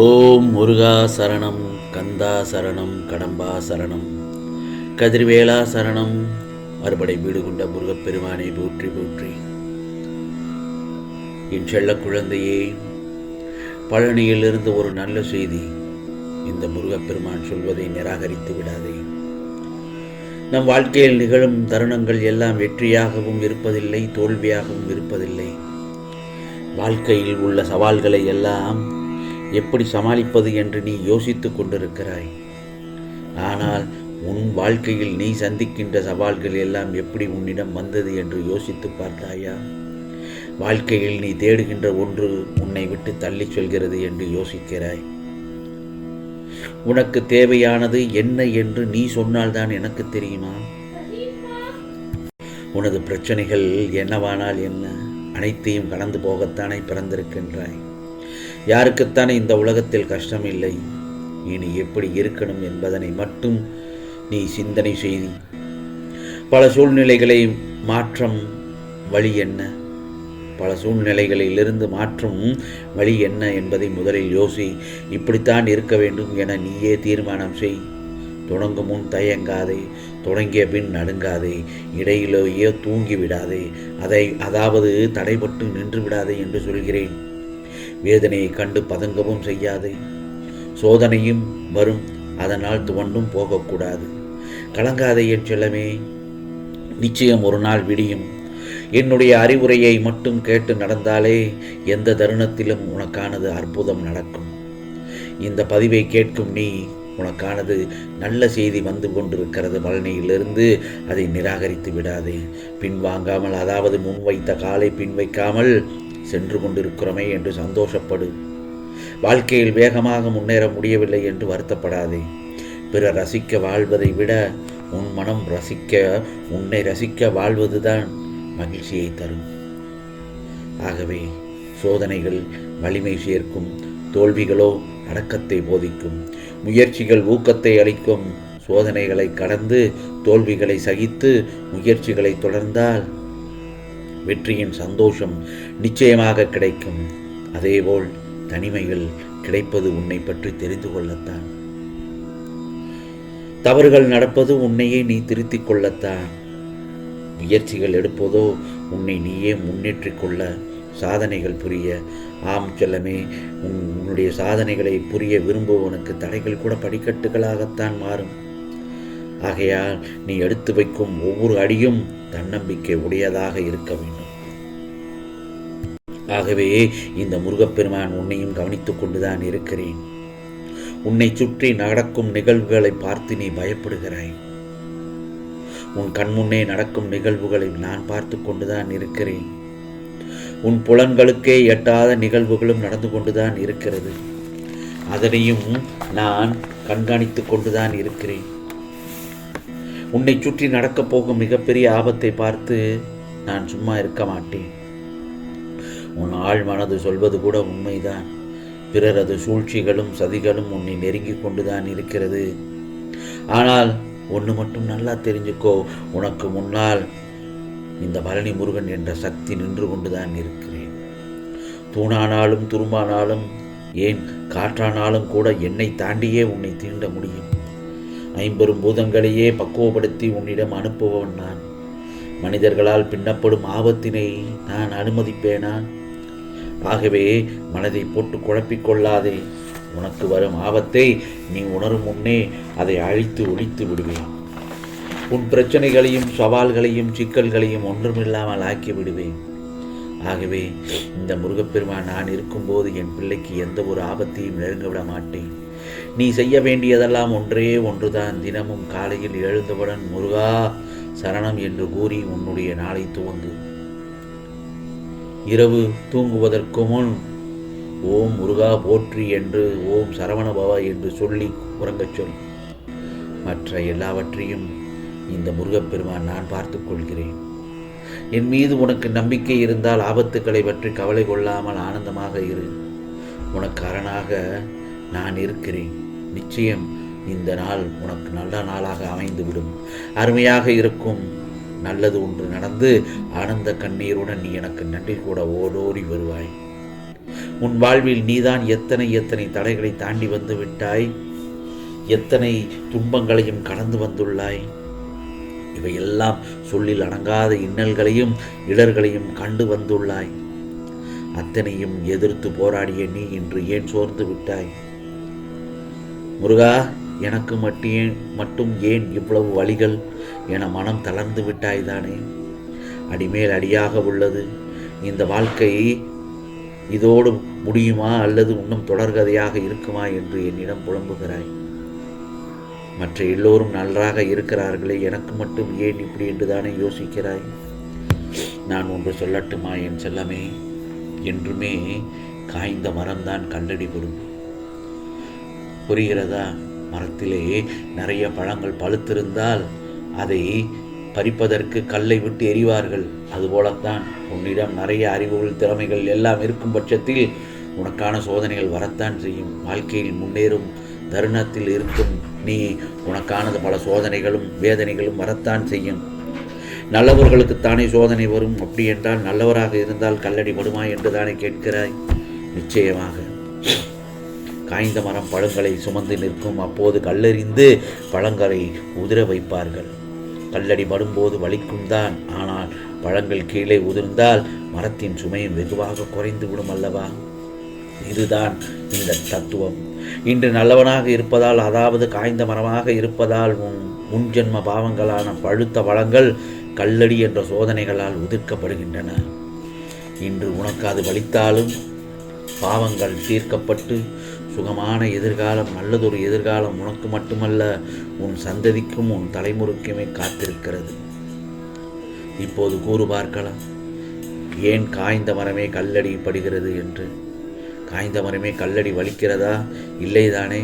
ஓம் முருகா சரணம் கந்தா சரணம் கடம்பா சரணம் கதிர்வேலா சரணம். மறுபடை வீடு கொண்ட முருகப்பெருமானை போற்றி போற்றி. என் செல்ல குழந்தையே பழனியிலிருந்து ஒரு நல்ல செய்தி இந்த முருகப்பெருமான் சொல்வதை நிராகரித்து விடாதே. நம் வாழ்க்கையில் நிகழும் தருணங்கள் எல்லாம் வெற்றியாகவும் இருப்பதில்லை தோல்வியாகவும் இருப்பதில்லை. வாழ்க்கையில் உள்ள சவால்களை எல்லாம் எப்படி சமாளிப்பது என்று நீ யோசித்துக் கொண்டிருக்கிறாய்? ஆனால் உன் வாழ்க்கையில் நீ சந்திக்கின்ற சவால்கள் எல்லாம் எப்படி உன்னிடம் வந்தது என்று யோசித்து பார்த்தாயா? வாழ்க்கையில் நீ தேடுகின்ற ஒன்று உன்னை விட்டு தள்ளிச் சொல்கிறது என்று யோசிக்கிறாய். உனக்கு தேவையானது என்ன என்று நீ சொன்னால்தான் எனக்கு தெரியுமா? உனது பிரச்சனைகள் என்னவானால் என்ன? அனைத்தையும் கடந்து போகத்தானே பிறந்திருக்கின்றாய். யாருக்குத்தானே இந்த உலகத்தில் கஷ்டம் இல்லை இனி எப்படி இருக்கணும் என்பதனை மட்டும் நீ சிந்தனை செய்தி. பல சூழ்நிலைகளை மாற்றம் வழி என்ன? பல சூழ்நிலைகளிலிருந்து மாற்றும் வழி என்ன என்பதை முதலில் யோசி. இப்படித்தான் இருக்க வேண்டும் என நீயே தீர்மானம் செய். தொடங்கும் முன் தயங்காதே. தொடங்கிய பின் நடுங்காதே. இடையிலேயே தூங்கி விடாதே அதை அதாவது தடைபட்டு நின்று விடாதே என்று சொல்கிறேன். வேதனையை கண்டு பதங்கவும் செய்யாதே. சோதனையும் வரும் அதனால் துவண்டும் போகக்கூடாது. கலங்காதே என் செல்லமே நிச்சயம் ஒரு நாள் விடியும். என்னுடைய அறிவுரையை மட்டும் கேட்டு நடந்தாலே எந்த தருணத்திலும் உனக்கானது அற்புதம் நடக்கும். இந்த பதிவை கேட்கும் நீ உனக்கானது நல்ல செய்தி வந்து கொண்டிருக்கிறது பழனியிலிருந்து அதை நிராகரித்து விடாதே. பின்வாங்காமல் அதாவது முன்வைத்த காலை பின்வைக்காமல் சென்று கொண்டிருக்கிறோமே என்று சந்தோஷப்படு. வாழ்க்கையில் வேகமாக முன்னேற முடியவில்லை என்று வருத்தப்படாதே. பிறர் ரசிக்க வாழ்வதை விட உன் மனம் ரசிக்க உன்னை ரசிக்க வாழ்வதுதான் மகிழ்ச்சியை தரும். ஆகவே சோதனைகள் வலிமை சேர்க்கும் தோல்விகளோ அடக்கத்தை போதிக்கும் முயற்சிகள் ஊக்கத்தை அளிக்கும் சோதனைகளை கடந்து தோல்விகளை சகித்து முயற்சிகளை தொடர்ந்தால் வெற்றியின் சந்தோஷம் நிச்சயமாக கிடைக்கும். அதேபோல் தனிமைகள் கிடைப்பது உன்னை பற்றி தெரிந்து கொள்ளத்தான். தவறுகள் நடப்பது உன்னையே நீ திருத்திக் கொள்ளத்தான். முயற்சிகள் எடுப்பதோ உன்னை நீயே முன்னேற்றிக் கொள்ள சாதனைகள் புரிய ஆம் செல்லமே உன் உன்னுடைய சாதனைகளை புரிய விரும்புவனுக்கு தடைகள் கூட படிக்கட்டுகளாகத்தான் மாறும். ஆகையால் நீ எடுத்து வைக்கும் ஒவ்வொரு அடியும் தன்னம்பிக்கை உடையதாக இருக்க வேண்டும். ஆகவே இந்த முருகப்பெருமான் உன்னையும் கவனித்துக் கொண்டுதான் இருக்கிறேன். உன்னை சுற்றி நடக்கும் நிகழ்வுகளை பார்த்து நீ பயப்படுகிறாய். உன் கண்முன்னே நடக்கும் நிகழ்வுகளை நான் பார்த்து கொண்டுதான் இருக்கிறேன். உன் புலன்களுக்கே எட்டாத நிகழ்வுகளும் நடந்து கொண்டுதான் இருக்கிறது. அதனையும் நான் கண்காணித்து கொண்டுதான் இருக்கிறேன். உன்னை சுற்றி நடக்கப் போகும் மிகப்பெரிய ஆபத்தை பார்த்து நான் சும்மா இருக்க மாட்டேன். உன் ஆழ் மனது சொல்வது கூட உண்மைதான். பிறரது சூழ்ச்சிகளும் சதிகளும் உன்னை நெருங்கிக் கொண்டுதான் இருக்கிறது. ஆனால் ஒன்று மட்டும் நல்லா தெரிஞ்சுக்கோ உனக்கு முன்னால் இந்த பழனி முருகன் என்ற சக்தி நின்று கொண்டுதான் இருக்கிறேன். தூணானாலும் துரும்பானாலும் ஏன் காற்றானாலும் கூட என்னை தாண்டியே உன்னை தீண்ட முடியும். ஐம்பெரும் பூதங்களையே பக்குவப்படுத்தி உன்னிடம் அனுப்புபவன் நான். மனிதர்களால் பின்னப்படும் ஆபத்தினை நான் அனுமதிப்பேனா? ஆகவே மனதை போட்டு குழப்பிக்கொள்ளாதே உனக்கு வரும் ஆபத்தை நீ உணரும் முன்னே அதை அழித்து ஒழித்து விடுவேன். உன் பிரச்சனைகளையும் சவால்களையும் சிக்கல்களையும் ஒன்றுமில்லாமல் ஆக்கி விடுவேன். ஆகவே இந்த முருகப்பெருமான் நான் இருக்கும்போது என் பிள்ளைக்கு எந்த ஒரு ஆபத்தையும் நெருங்க விட மாட்டேன். நீ செய்ய வேண்டியதெல்லாம் ஒன்றே ஒன்றுதான். தினமும் காலையில் எழுந்தவுடன் முருகா சரணம் என்று கூறி உன்னுடைய நாளை துவங்கு. இரவு தூங்குவதற்கு முன் ஓம் முருகா போற்றி என்று ஓம் சரவண பவா என்று சொல்லி உறங்கச் சொல். மற்ற எல்லாவற்றையும் இந்த முருகப்பெருமான் நான் பார்த்துக் கொள்கிறேன். என் மீது உனக்கு நம்பிக்கை இருந்தால் ஆபத்துக்களை பற்றி கவலை கொள்ளாமல் ஆனந்தமாக இரு. உனக்கு அரணாக நான் இருக்கிறேன். நிச்சயம் இந்த நாள் உனக்கு நல்ல நாளாக அமைந்துவிடும். அருமையாக இருக்கும். நல்லது ஒன்று நடந்து ஆனந்த கண்ணீருடன் நீ எனக்கு நன்றி கூட ஓடோடி வருவாய். உன் வாழ்வில் நீதான் எத்தனை எத்தனை தடைகளை தாண்டி வந்து விட்டாய். எத்தனை துன்பங்களையும் கடந்து வந்துள்ளாய். இவையெல்லாம் சொல்லில் அடங்காத இன்னல்களையும் இடர்களையும் கண்டு வந்துள்ளாய். அத்தனையும் எதிர்த்து போராடிய நீ இன்று ஏன் சோர்ந்து விட்டாய்? முருகா எனக்கு மட்டும் மட்டும் ஏன் இவ்வளவு வழிகள் என மனம் தளர்ந்து விட்டாய்தானே அடிமேல் அடியாக உள்ளது. இந்த வாழ்க்கை இதோடு முடியுமா அல்லது இன்னும் தொடர்கதையாக இருக்குமா என்று என்னிடம் புலம்புகிறாய். மற்ற எல்லோரும் நன்றாக இருக்கிறார்களே எனக்கு மட்டும் ஏன் இப்படி என்றுதானே யோசிக்கிறாய். நான் ஒன்று சொல்லட்டுமா என் செல்லமே? என்றுமே காய்ந்த மரம்தான் கல்லடிபடும் புரிகிறதா? மரத்திலே நிறைய பழங்கள் பழுத்திருந்தால் அதை பறிப்பதற்கு கல்லை விட்டு எறிவார்கள். அதுபோலத்தான் உன்னிடம் நிறைய அறிவுகள் திறமைகள் எல்லாம் இருக்கும் பட்சத்தில் உனக்கான சோதனைகள் வரத்தான் செய்யும். வாழ்க்கையில் முன்னேறும் தருணத்தில் இருக்கும் நீ உனக்கானது பல சோதனைகளும் வேதனைகளும் வரத்தான் செய்யும். நல்லவர்களுக்குத்தானே சோதனை வரும். அப்படி என்றால் நல்லவராக இருந்தால் கல்லடி படுமா என்று தானே கேட்கிறாய்? நிச்சயமாக. காய்ந்த மரம் பழங்களை சுமந்து நிற்கும் அப்போது கல்லெறிந்து பழங்களை உதிர வைப்பார்கள். கல்லடி படும்போது வலிக்கும் தான் ஆனால் பழங்கள் கீழே உதிர்ந்தால் மரத்தின் சுமையும் வெகுவாக குறைந்து விடும் அல்லவா? இதுதான் இந்த தத்துவம். இன்று நல்லவனாக இருப்பதால் அதாவது காய்ந்த மரமாக இருப்பதால் உன் முன்ஜென்ம பாவங்களான பழுத்த வளங்கள் கல்லடி என்ற சோதனைகளால் உதிர்க்கப்படுகின்றன. இன்று உனக்கு அது வலித்தாலும் பாவங்கள் தீர்க்கப்பட்டு சுகமான எதிர்காலம் நல்லதொரு எதிர்காலம் உனக்கு மட்டுமல்ல உன் சந்ததிக்கும் உன் தலைமுறைக்குமே காத்திருக்கிறது. இப்போது கூறு பார்க்கலாம். ஏன் காய்ந்த மரமே கல்லடி படுகிறது என்று? காய்ந்த மரமே கல்லடி வலிக்கிறதா? இல்லைதானே.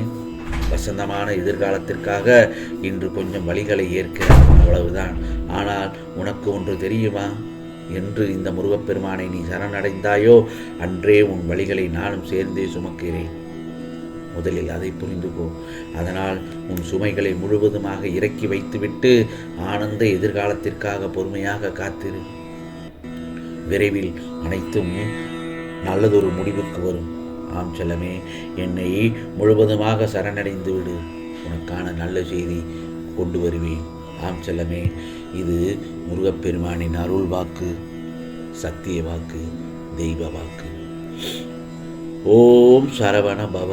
வசந்தமான எதிர்காலத்திற்காக இன்று கொஞ்சம் வழிகளை ஏற்கிறான் அவ்வளவுதான். ஆனால் உனக்கு ஒன்று தெரியுமா? என்று இந்த முருகப்பெருமானை நீ சரணடைந்தாயோ? அன்றே உன் வழிகளை நானும் சேர்ந்தே சுமக்கிறேன். முதலில் அதை புரிந்துகோ. அதனால் உன் சுமைகளை முழுவதுமாக இறக்கி வைத்துவிட்டு ஆனந்த எதிர்காலத்திற்காக பொறுமையாக காத்திரு. விரைவில் அனைத்தும் நல்லதொரு முடிவுக்கு வரும். ஆம் செல்லமே என்னை முழுவதுமாக சரணடைந்து விடு. உனக்கான நல்ல செய்தி கொண்டு வருவேன். ஆம் செல்லமே இது முருகப்பெருமானின் அருள் வாக்கு சத்திய வாக்கு தெய்வ வாக்கு. ஓம் சரவண பவ.